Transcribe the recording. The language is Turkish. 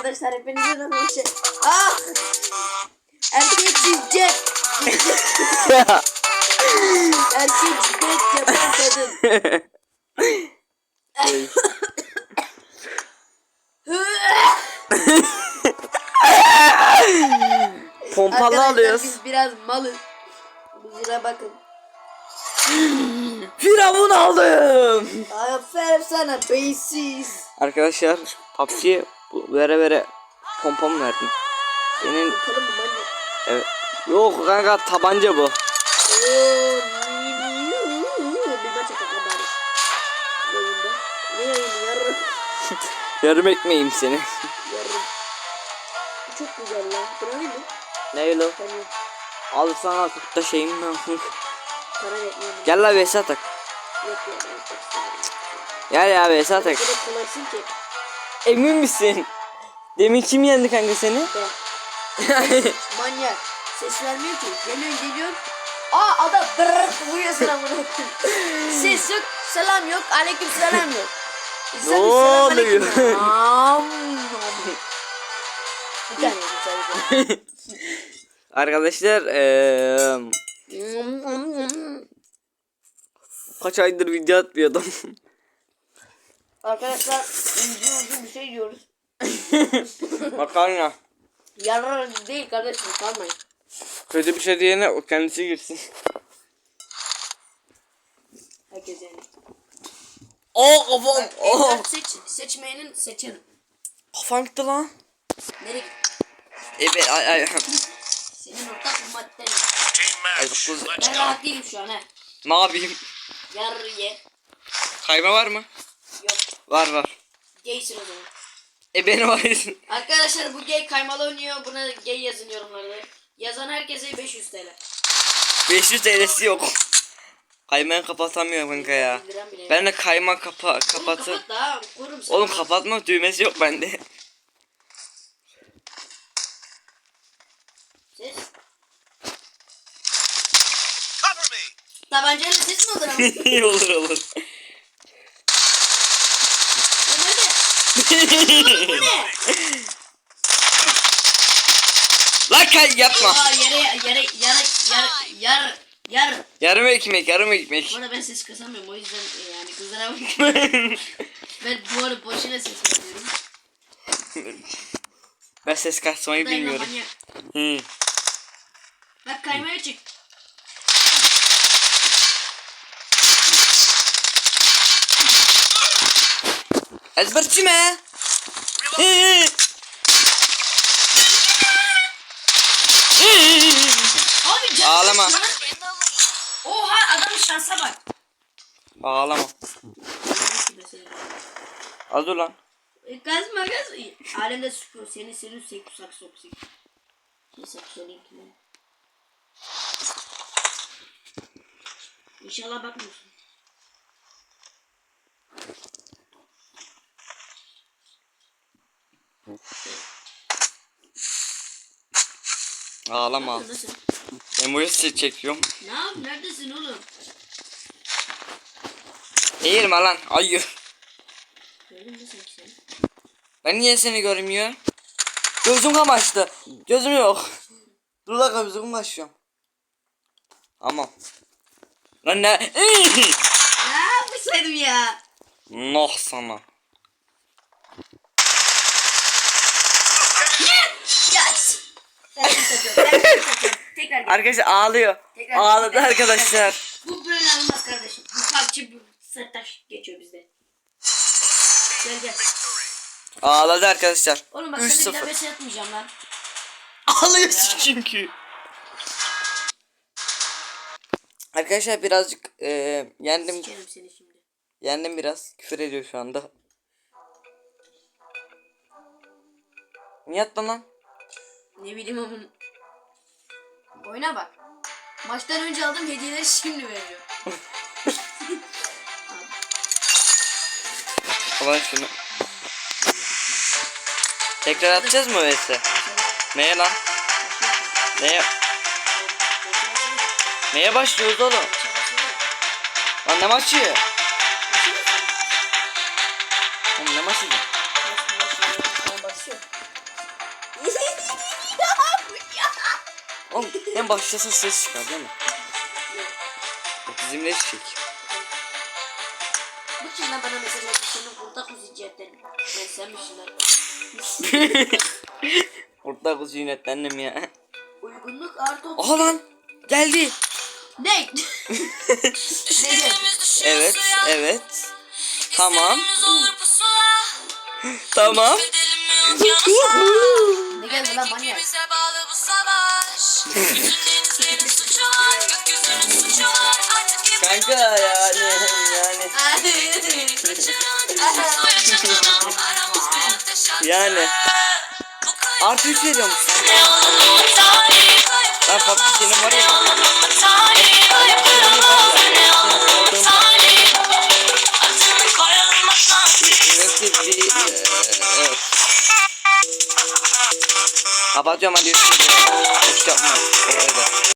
arkadaşlar hepinize de hoş Ah! Erkek cincek. Erkek cincek yapan kadın. Pompalı Arkadaşlar alıyoruz. biz biraz malız. Kusura bakın. Firavun aldım. Aferin sana beysiz. Arkadaşlar PUBG'ye bu vere vere pompamı verdim. Senin evet. Yok kanka tabanca bu. Ne? Yarım ekmeğim seni. Yarın. Bu çok güzel lan. Bunu alayım mı? ne lo? Alırsan al çok da şeyim ben. Gel la Vesat tak. Yok seviyorum. Gel ya Vesat tak. Bu kolaysın ki. Emin misin? Demin kim yendi kanka seni? Ben. Manyak. Ses vermiyor ki. Geliyor geliyor. Aa adam dırırırt vuruyor sana bunu. Ses yok. Selam yok. Aleyküm selam yok. Ne oluyor? Bir tane. Arkadaşlar eee kaç aydır video atmıyordum. Arkadaşlar şey yiyoruz. Makarna. Yarar değil kardeşim kalmayın. Kötü bir şey diyene o kendisi girsin. Herkes yani. O kafam. Evlat seç, seçmeyenin seçerim. Kafam gitti lan. Nereye git? E be ay ay. Senin ortak madden. Team Ay, kız- Ben rahat değilim şu an he. Ne yapayım? Yar ye. Kayma var mı? Yok. Var var. Gaysin o zaman. E beni var. Arkadaşlar bu gay kaymalı oynuyor. Buna gay yazın yorumlarda. Yazan herkese 500 TL. 500 TL'si yok. Kaymayı kapatamıyorum kanka ya. Ben de kayma kapa Oğlum kapatı. kapat da seni. Oğlum kapatma düğmesi yok bende. Ses. Cover me. Tabancayla ses mi olur ama? İyi olur olur. Oğlum hadi. Oğlum bu ne? Lan kay yapma. Aa yere yere yere yar yar yar. Yarım ekmek yarım ekmek. Bu arada ben ses kısamıyorum o yüzden e, yani kızlara bakın. ben bu arada boşuna ses yapıyorum. ben ses kasmayı lan bilmiyorum. Hı. Bak kaymaya çık. Ezberçi mi? Hı. Abi canım Ağlama. Oha adamın şansa bak. Ağlama. Az dur lan. E, Gazma gaz. Alemde sıkıyor. Seni saksı oksik. Şey saksı olayım ki ben. İnşallah bakmıyorsun. Ağlama. Neredesin? Emoji çekiyorum. Ne yap? Neredesin oğlum? Eğilme lan. Ayı. Gördün mü sanki seni? Ben niye seni görmüyor? Gözüm kamaştı. Gözüm yok. Dur dakika gözüm kamaşıyorum. Aman. Lan ne? Ne yapmışsaydım ya? Noh sana. Yes! Ben kaçıyorum, ben kaçıyorum. Tekrar gel. Arkadaşlar ağlıyor. Tekrar- Ağladı tekrar- arkadaşlar. Bu böyle olmaz kardeşim. Bu PUBG bu sırtaş geçiyor bizde. Gel gel. Ağladı arkadaşlar. Oğlum bak seni bir daha 3-0. mesaj atmayacağım lan. Ağlıyorsun çünkü. Arkadaşlar birazcık e, yendim. Sikerim seni şimdi. Yendim biraz. Küfür ediyor şu anda. Attın lan? Ne bileyim onun. Oyna bak. Maçtan önce aldığım hediyeleri şimdi veriyor. Kapat şunu. Tekrar atacağız mı vs? Neye lan? Neye? Neye başlıyoruz oğlum? Lan ne maçı? Oğlum ne maçı? En başlasın ses çıkar değil mi? Bizimle eşek. Bu lan bana mesaj atmış senin kurda kuzu ceplerin. Ben sen misin lan? Orta kız yönetmendim ya. Uygunluk artı. Aha lan geldi. Ne? ne? Evet evet. Tamam. Tamam. Ne geldi lan manyak? Yani. Artı 3 veriyormuş. Ben PUBG senin var ya. Bir evet. Kapatıyorum hadi. Boş yapma. Evet.